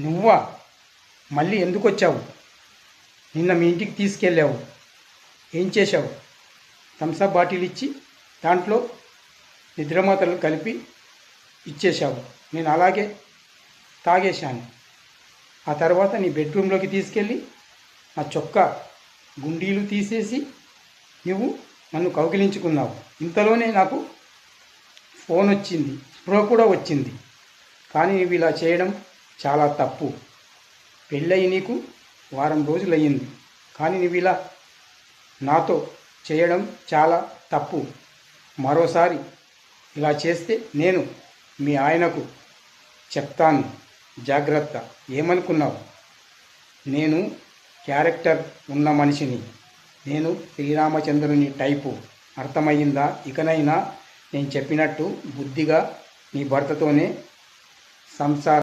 నువ్వా? మళ్ళీ ఎందుకు వచ్చావు నిన్న మీ ఇంటికి తీసుకెళ్ళావు. ఏం చేశావు? థమ్సప్ బాటిల్ ఇచ్చి దాంట్లో నిద్రమాతలు కలిపి ఇచ్చేశావు. నేను అలాగే తాగేశాను. ఆ తర్వాత నీ బెడ్రూమ్లోకి తీసుకెళ్ళి నా చొక్కా గుండీలు తీసేసి నువ్వు నన్ను కౌగిలించుకున్నావు. ఇంతలోనే నాకు ఫోన్ వచ్చింది స్ప్రో కూడా వచ్చింది. కానీ నువ్వు ఇలా చేయడం చాలా తప్పు. పెళ్ళయి నీకు వారం రోజులయ్యింది. కానీ నువ్వు ఇలా నాతో చేయడం చాలా తప్పు. మరోసారి ఇలా చేస్తే నేను మీ ఆయనకు చెప్తాను. జాగ్రత్త. ఏమనుకున్నావు? నేను క్యారెక్టర్ ఉన్న మనిషిని. నేను శ్రీరామచంద్రుని టైపు. అర్థమయ్యిందా? ఇకనైనా నేను చెప్పినట్టు బుద్ధిగా నీ భర్తతోనే సంసారం